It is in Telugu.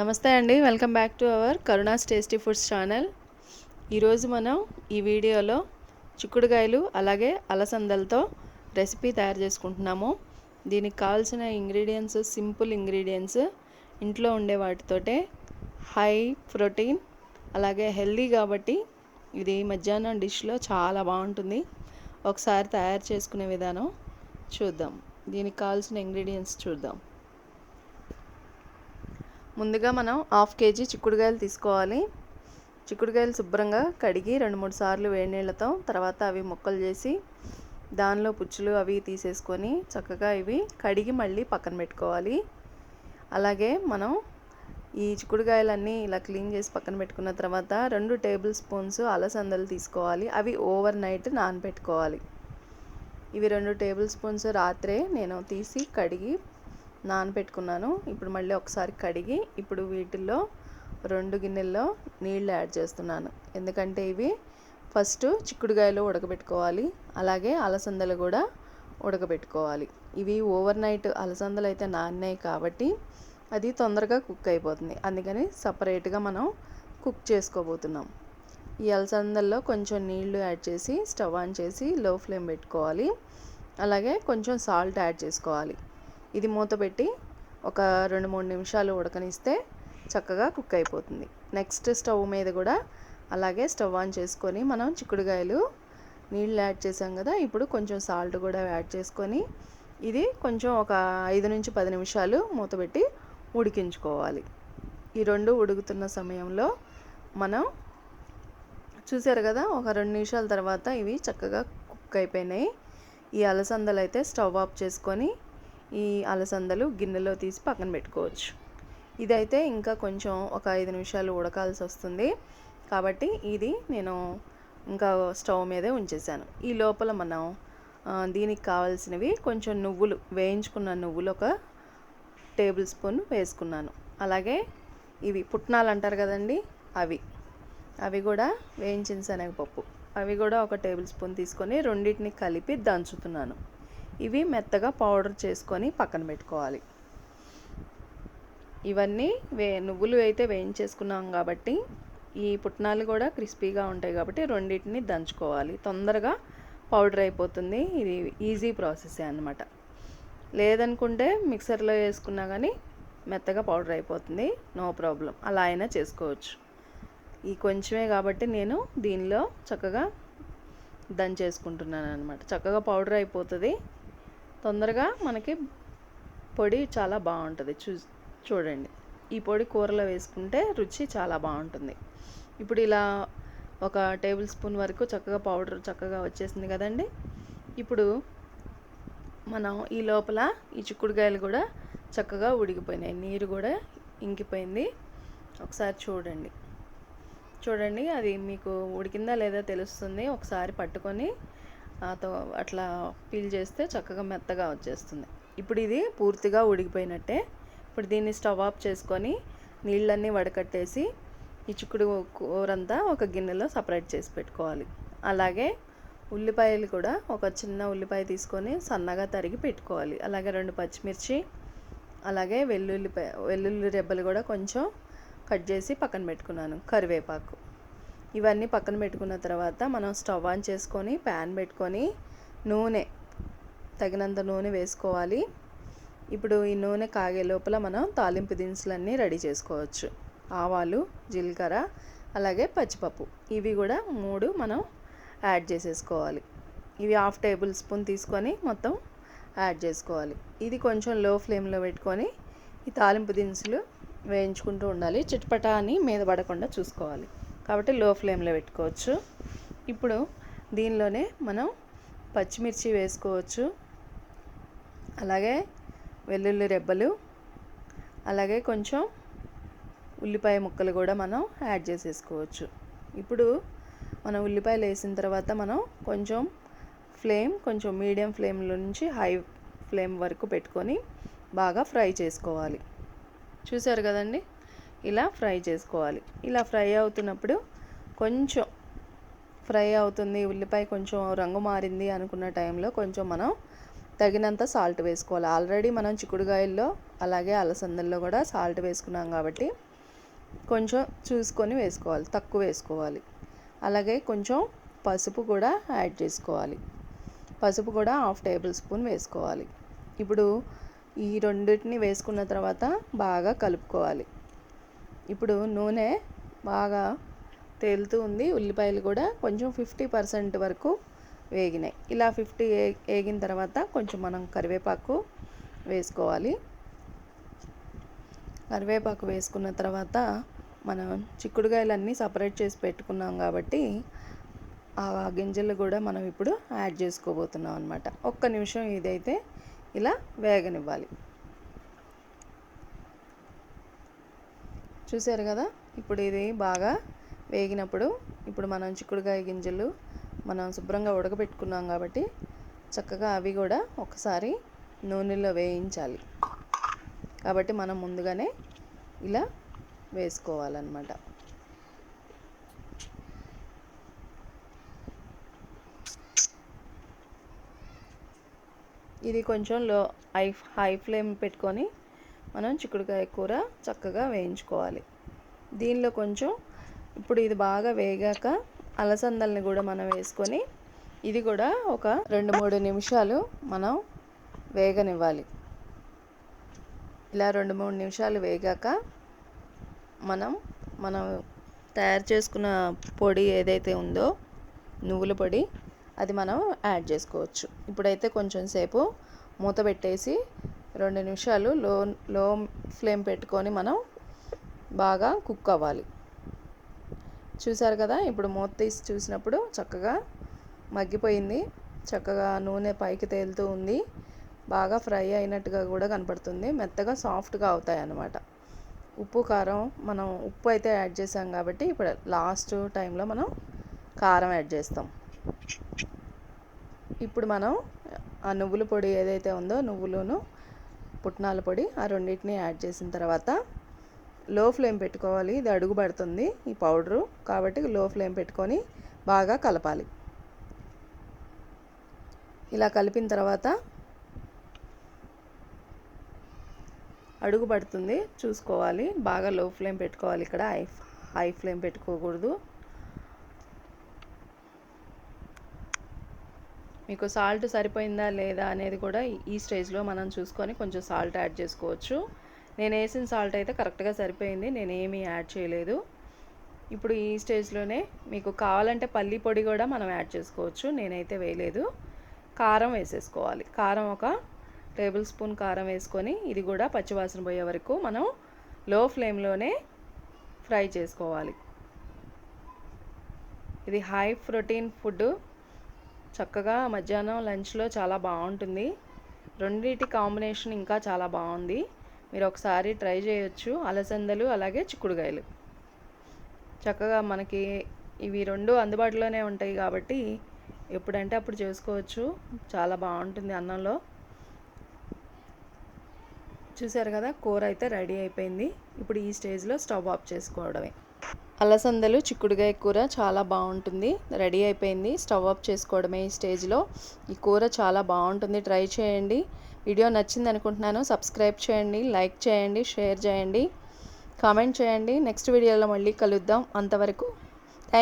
నమస్తే అండి. Welcome back to our Karuna's tasty foods channel. ఈరోజు మనం ఈ వీడియోలో చిక్కుడుకాయలు అలాగే అలసందలతో రెసిపీ తయారు చేసుకుంటున్నాము. దీనికి కావాల్సిన ఇంగ్రీడియంట్స్ సింపుల్ ఇంగ్రీడియంట్స్ ఇంట్లో ఉండే వాటితోటే హై ప్రోటీన్ అలాగే హెల్దీ కాబట్టి ఇది మధ్యాహ్నం డిష్లో చాలా బాగుంటుంది. ఒకసారి తయారు చేసుకునే విధానం చూద్దాం. దీనికి కావాల్సిన ఇంగ్రీడియంట్స్ చూద్దాం. ముందుగా మనం హాఫ్ కేజీ చిక్కుడుకాయలు తీసుకోవాలి. చిక్కుడుకాయలు శుభ్రంగా కడిగి రెండు మూడు సార్లు వేడి నీళ్ళతో తర్వాత అవి ముక్కలు చేసి దానిలో పుచ్చులు అవి తీసేసుకొని చక్కగా ఇవి కడిగి మళ్ళీ పక్కన పెట్టుకోవాలి. అలాగే మనం ఈ చిక్కుడుకాయలన్నీ ఇలా క్లీన్ చేసి పక్కన పెట్టుకున్న తర్వాత రెండు టేబుల్ స్పూన్స్ అలసందలు తీసుకోవాలి. అవి ఓవర్ నైట్ నానబెట్టుకోవాలి. ఇవి రెండు టేబుల్ స్పూన్స్ రాత్రే నేను తీసి కడిగి నానబెట్టుకున్నాను ఇప్పుడు మళ్ళీ ఒకసారి కడిగి ఇప్పుడు వీటిల్లో రెండు గిన్నెల్లో నీళ్ళు యాడ్ చేస్తున్నాను. ఎందుకంటే ఇవి ఫస్ట్ చిక్కుడుగాయలు ఉడకబెట్టుకోవాలి. అలాగే అలసందలు కూడా ఉడకబెట్టుకోవాలి. ఇవి ఓవర్ నైట్ అలసందలు అయితే నాన్నాయి కాబట్టి అది తొందరగా కుక్ అయిపోతుంది. అందుకని సపరేట్గా మనం కుక్ చేసుకోబోతున్నాం. ఈ అలసందల్లో కొంచెం నీళ్ళు యాడ్ చేసి స్టవ్ ఆన్ చేసి లో ఫ్లేమ్ పెట్టుకోవాలి. అలాగే కొంచెం సాల్ట్ యాడ్ చేసుకోవాలి. ఇది మూత పెట్టి ఒక రెండు మూడు నిమిషాలు ఉడకనిస్తే చక్కగా కుక్ అయిపోతుంది. నెక్స్ట్ స్టవ్ మీద కూడా అలాగే స్టవ్ ఆన్ చేసుకొని మనం చిక్కుడుకాయలు నీళ్ళు యాడ్ చేసాం కదా ఇప్పుడు కొంచెం సాల్ట్ కూడా యాడ్ చేసుకొని ఇది కొంచెం ఒక ఐదు నుంచి పది నిమిషాలు మూత పెట్టి ఉడికించుకోవాలి. ఈ రెండు ఉడుకుతున్న సమయంలో మనం చూసారు కదా ఒక రెండు నిమిషాల తర్వాత ఇవి చక్కగా కుక్ అయిపోయినాయి. ఈ అలసందలు అయితే స్టవ్ ఆఫ్ చేసుకొని ఈ అలసందలు గిన్నెలో తీసి పక్కన పెట్టుకోవచ్చు. ఇదైతే ఇంకా కొంచెం ఒక ఐదు నిమిషాలు ఉడకాల్సి వస్తుంది. కాబట్టి ఇది నేను ఇంకా స్టవ్ మీదే ఉంచేసాను ఈ లోపల మనం దీనికి కావాల్సినవి కొంచెం నువ్వులు వేయించుకున్న నువ్వులు ఒక టేబుల్ స్పూన్ వేసుకున్నాను. అలాగే ఇవి పుట్నాలు అంటారు కదండి అవి. అవి కూడా వేయించిన శనగపప్పు. అవి కూడా ఒక టేబుల్ స్పూన్ తీసుకొని రెండింటిని కలిపి దంచుతున్నాను. ఇవి మెత్తగా పౌడర్ చేసుకొని పక్కన పెట్టుకోవాలి. ఇవన్నీ వే నువ్వులు అయితే వేయించేసుకున్నాం కాబట్టి ఈ పుట్నాలు కూడా క్రిస్పీగా ఉంటాయి కాబట్టి రెండింటిని దంచుకోవాలి. తొందరగా పౌడర్ అయిపోతుంది. ఇది ఈజీ ప్రాసెస్ అనమాట లేదనుకుంటే మిక్సర్లో వేసుకున్నా కానీ మెత్తగా పౌడర్ అయిపోతుంది. No problem. అలా అయినా చేసుకోవచ్చు. ఈ కొంచెమే కాబట్టి నేను దీనిలో చక్కగా దంచేసుకుంటున్నాను అనమాట చక్కగా పౌడర్ అయిపోతుంది. తొందరగా మనకి పొడి చాలా బాగుంటుంది. చూ చూడండి. ఈ పొడి కూరలో వేసుకుంటే రుచి చాలా బాగుంటుంది. ఇప్పుడు ఇలా ఒక టేబుల్ స్పూన్ వరకు చక్కగా పౌడర్ చక్కగా వచ్చేసింది కదండి. ఇప్పుడు మనం ఈ లోపల ఈ చిక్కుడుకాయలు కూడా చక్కగా ఉడికిపోయినాయి. నీరు కూడా ఇంకిపోయింది. ఒకసారి చూడండి. చూడండి అది మీకు ఉడికిందా లేదా తెలుస్తుంది. ఒకసారి పట్టుకొని అట్లా పీల్ చేస్తే చక్కగా మెత్తగా వచ్చేస్తుంది. ఇప్పుడు ఇది పూర్తిగా ఉడికిపోయినట్టే. ఇప్పుడు దీన్ని స్టవ్ ఆఫ్ చేసుకొని నీళ్ళన్నీ వడకట్టేసి ఈ చిక్కుడు కూరంతా ఒక గిన్నెలో సపరేట్ చేసి పెట్టుకోవాలి. అలాగే ఉల్లిపాయలు కూడా ఒక చిన్న ఉల్లిపాయ తీసుకొని సన్నగా తరిగి పెట్టుకోవాలి. అలాగే రెండు పచ్చిమిర్చి అలాగే వెల్లుల్లిపాయ వెల్లుల్లి రెబ్బలు కూడా కొంచెం కట్ చేసి పక్కన పెట్టుకున్నాను. కరివేపాకు. ఇవన్నీ పక్కన పెట్టుకున్న తర్వాత మనం స్టవ్ ఆన్ చేసుకొని ప్యాన్ పెట్టుకొని నూనె తగినంత నూనె వేసుకోవాలి. ఇప్పుడు ఈ నూనె కాగే లోపల మనం తాలింపు దినుసులన్నీ రెడీ చేసుకోవచ్చు. ఆవాలు జీలకర్ర అలాగే పచ్చిపప్పు. ఇవి కూడా మూడు మనం యాడ్ చేసేసుకోవాలి. ఇవి హాఫ్ టేబుల్ స్పూన్ తీసుకొని మొత్తం యాడ్ చేసుకోవాలి. ఇది కొంచెం లో ఫ్లేమ్లో పెట్టుకొని ఈ తాలింపు దినుసులు వేయించుకుంటూ ఉండాలి. చిట్పటా అని మీద పడకుండా చూసుకోవాలి. కాబట్టి లో ఫ్లేమ్లో పెట్టుకోవచ్చు. ఇప్పుడు దీనిలోనే మనం పచ్చిమిర్చి వేసుకోవచ్చు. అలాగే వెల్లుల్లి రెబ్బలు అలాగే కొంచెం ఉల్లిపాయ ముక్కలు కూడా మనం యాడ్ చేసేసుకోవచ్చు. ఇప్పుడు మనం ఉల్లిపాయలు వేసిన తర్వాత మనం కొంచెం ఫ్లేమ్ కొంచెం మీడియం ఫ్లేమ్లో నుంచి హై ఫ్లేమ్ వరకు పెట్టుకొని బాగా ఫ్రై చేసుకోవాలి. చూసారు కదండి? ఇలా ఫ్రై చేసుకోవాలి. ఇలా ఫ్రై అవుతున్నప్పుడు కొంచెం ఫ్రై అవుతుంది ఉల్లిపాయ కొంచెం రంగు మారింది అనుకున్న టైంలో కొంచెం మనం తగినంత సాల్ట్ వేసుకోవాలి. ఆల్రెడీ మనం చిక్కుడుగాయల్లో అలాగే అలసందల్లో కూడా సాల్ట్ వేసుకున్నాం కాబట్టి కొంచెం చూసుకొని వేసుకోవాలి తక్కువ వేసుకోవాలి. అలాగే కొంచెం పసుపు కూడా యాడ్ చేసుకోవాలి. పసుపు కూడా హాఫ్ టేబుల్ స్పూన్ వేసుకోవాలి. ఇప్పుడు ఈ రెండింటిని వేసుకున్న తర్వాత బాగా కలుపుకోవాలి. ఇప్పుడు నూనె బాగా తేలుతూ ఉంది. ఉల్లిపాయలు కూడా కొంచెం ఫిఫ్టీ పర్సెంట్ వరకు వేగినాయి. ఇలా ఫిఫ్టీ వేగిన తర్వాత కొంచెం మనం కరివేపాకు వేసుకోవాలి. కరివేపాకు వేసుకున్న తర్వాత మనం చిక్కుడుకాయలన్నీ సపరేట్ చేసి పెట్టుకున్నాం కాబట్టి ఆ గింజలు కూడా మనం ఇప్పుడు యాడ్ చేసుకోబోతున్నాం అనమాట ఒక్క నిమిషం ఇదైతే ఇలా వేగనివ్వాలి. చూసారు కదా? ఇప్పుడు ఇది బాగా వేగినప్పుడు ఇప్పుడు మనం చిక్కుడుకాయ గింజలు మనం శుభ్రంగా ఉడకబెట్టుకున్నాం కాబట్టి చక్కగా అవి కూడా ఒకసారి నూనెలో వేయించాలి. కాబట్టి మనం ముందుగానే ఇలా వేసుకోవాలన్నమాట. ఇది కొంచెం లో హై హై ఫ్లేమ్ పెట్టుకొని మనం చిక్కుడుకాయ కూర చక్కగా వేయించుకోవాలి. దీనిలో కొంచెం ఇప్పుడు ఇది బాగా వేగాక అలసందల్ని కూడా మనం వేసుకొని ఇది కూడా ఒక రెండు మూడు నిమిషాలు మనం వేగనివ్వాలి. ఇలా రెండు మూడు నిమిషాలు వేగాక మనం మనం తయారు చేసుకున్న పొడి ఏదైతే ఉందో నువ్వుల పొడి అది మనం యాడ్ చేసుకోవచ్చు. ఇప్పుడైతే కొంచెం సేపు మూత పెట్టేసి రెండు నిమిషాలు లో లో ఫ్లేమ్ పెట్టుకొని మనం బాగా కుక్ అవ్వాలి. చూసారు కదా? ఇప్పుడు మూత తీసి చూసినప్పుడు చక్కగా మగ్గిపోయింది. చక్కగా నూనె పైకి తేలుతూ ఉంది. బాగా ఫ్రై అయినట్టుగా కూడా కనపడుతుంది. మెత్తగా సాఫ్ట్గా అవుతాయి అన్నమాట ఉప్పు కారం మనం ఉప్పు అయితే యాడ్ చేసాం కాబట్టి ఇప్పుడు లాస్ట్ టైంలో మనం కారం యాడ్ చేస్తాం. ఇప్పుడు మనం ఆ నువ్వుల పొడి ఏదైతే ఉందో నువ్వులను పుట్నాల పొడి ఆ రెండింటిని యాడ్ చేసిన తర్వాత లో ఫ్లేమ్ పెట్టుకోవాలి. ఇది అడుగు పడుతుంది ఈ పౌడరు. కాబట్టి లో ఫ్లేమ్ పెట్టుకొని బాగా కలపాలి. ఇలా కలిపిన తర్వాత అడుగు పడుతుంది. చూసుకోవాలి. బాగా లో ఫ్లేమ్ పెట్టుకోవాలి. ఇక్కడ హై హై ఫ్లేమ్ పెట్టుకోకూడదు. మీకు సాల్ట్ సరిపోయిందా లేదా అనేది కూడా ఈ స్టేజ్లో మనం చూసుకొని కొంచెం సాల్ట్ యాడ్ చేసుకోవచ్చు. నేను వేసిన సాల్ట్ అయితే కరెక్ట్గా సరిపోయింది. నేను ఏమీ యాడ్ చేయలేదు. ఇప్పుడు ఈ స్టేజ్లోనే మీకు కావాలంటే పల్లి పొడి కూడా మనం యాడ్ చేసుకోవచ్చు. నేనైతే వేయలేదు. కారం వేసేసుకోవాలి. కారం ఒక టేబుల్ స్పూన్ కారం వేసుకొని ఇది కూడా పచ్చివాసన పోయే వరకు మనం లో ఫ్లేమ్లోనే ఫ్రై చేసుకోవాలి. ఇది హై ప్రోటీన్ ఫుడ్ చక్కగా మధ్యాహ్నం లంచ్లో చాలా బాగుంటుంది. రెండింటి కాంబినేషన్ ఇంకా చాలా బాగుంది. మీరు ఒకసారి ట్రై చేయొచ్చు. అలసందలు అలాగే చిక్కుడుకాయలు. చక్కగా మనకి ఇవి రెండు అందుబాటులోనే ఉంటాయి కాబట్టి ఎప్పుడంటే అప్పుడు చేసుకోవచ్చు. చాలా బాగుంటుంది అన్నంలో. చూసారు కదా? కూర అయితే రెడీ అయిపోయింది. ఇప్పుడు ఈ స్టేజ్లో స్టవ్ ఆఫ్ చేసుకోవడమే. అలసందలు చిక్కుడుగాయ కూర చాలా బాగుంటుంది. రెడీ అయిపోయింది. స్టవ్ ఆఫ్ చేసుకోవడమే ఈ స్టేజ్లో. ఈ కూర చాలా బాగుంటుంది. ట్రై చేయండి. వీడియో నచ్చింది అనుకుంటున్నాను. సబ్స్క్రైబ్ చేయండి. లైక్ చేయండి. షేర్ చేయండి. కామెంట్ చేయండి. నెక్స్ట్ వీడియోలో మళ్ళీ కలుద్దాం. అంతవరకు